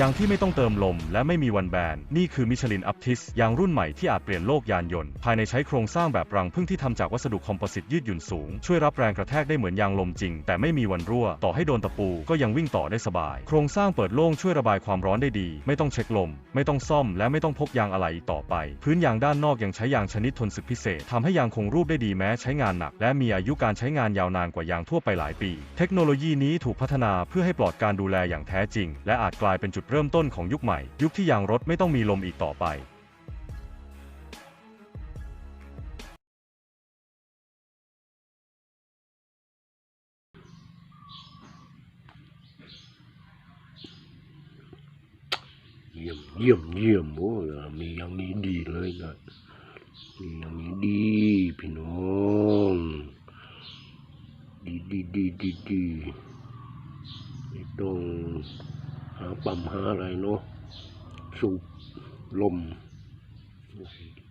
ยางที่ไม่ต้องเติมลมและไม่มีวันแบน นี่คือมิชลินอัพทิสยางรุ่นใหม่ที่อาจเปลี่ยนโลกยานยนต์ ภายในใช้โครงสร้างแบบรังพึ่งที่ทำจากวัสดุคอมโพสิตยืดหยุ่นสูง ช่วยรับแรงกระแทกได้เหมือนยางลมจริง แต่ไม่มีวันรั่ว ต่อให้โดนตะปูก็ยังวิ่งต่อได้สบาย โครงสร้างเปิดโล่งช่วยระบายความร้อนได้ดี ไม่ต้องเช็คลม ไม่ต้องซ่อม และไม่ต้องพกยางอะไหล่ต่อไป พื้นยางด้านนอกยังใช้ยางชนิดทนศึกพิเศษทำให้ยางคงรูปได้ดีแม้ใช้งานหนัก และมีอายุการใช้งานยาวนานกว่ายางทั่วไปหลายปี เทคโนโลยีนี้ถูกพัฒนาเพื่อให้ปลอดการดูแลอย่างแท้จริง และอาจกลายเป็นจุดเริ่มต้นของยุคใหม่ ยุคที่ยางรถไม่ต้องมีลมอีกต่อไปเยี่ยมเยี่ยมเยี่ยมโอ้ยมีอย่างนี้ดีเลยนะมีอย่างนี้ดีพี่น้องดีดีดีดีดีไม่ต้อง ปั๊มหาอะไรเนาะสูบลมโอ้ยดี